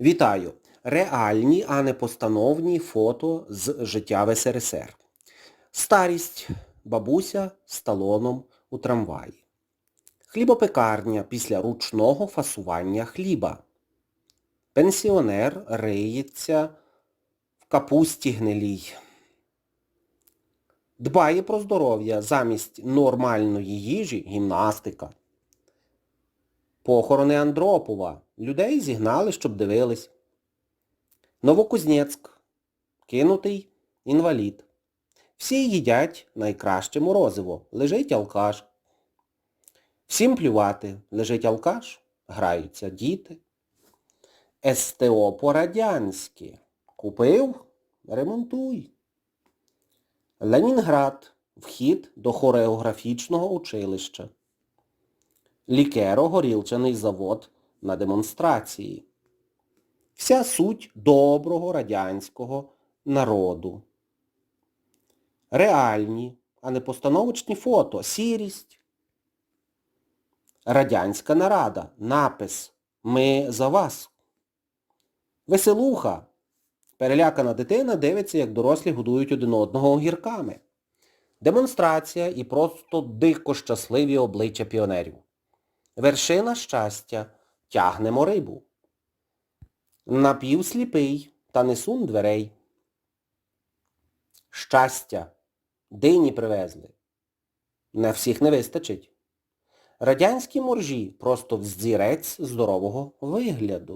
Вітаю! Реальні, а не постановні фото з життя в СРСР. Старість. Бабуся з талоном у трамваї. Хлібопекарня після ручного фасування хліба. Пенсіонер риється в капусті гнилій. Дбає про здоров'я замість нормальної їжі гімнастика. Похорони Андропова. Людей зігнали, щоб дивились. Новокузнецьк. Кинутий інвалід. Всі їдять найкраще морозиво. Лежить алкаш. Всім плювати. Лежить алкаш. Граються діти. СТО по-радянськи. Купив? Ремонтуй. Ленінград. Вхід до хореографічного училища. Лікеро-горілчаний завод на демонстрації. Вся суть доброго радянського народу. Реальні, а не постановочні фото, сірість. Радянська нарада, напис «Ми за вас». Веселуха. Перелякана дитина дивиться, як дорослі годують один одного огірками. Демонстрація і просто дико щасливі обличчя піонерів. Вершина щастя. Тягнемо рибу. Напівсліпий та несун дверей. Щастя. Дині привезли. На всіх не вистачить. Радянські моржі просто взірець здорового вигляду.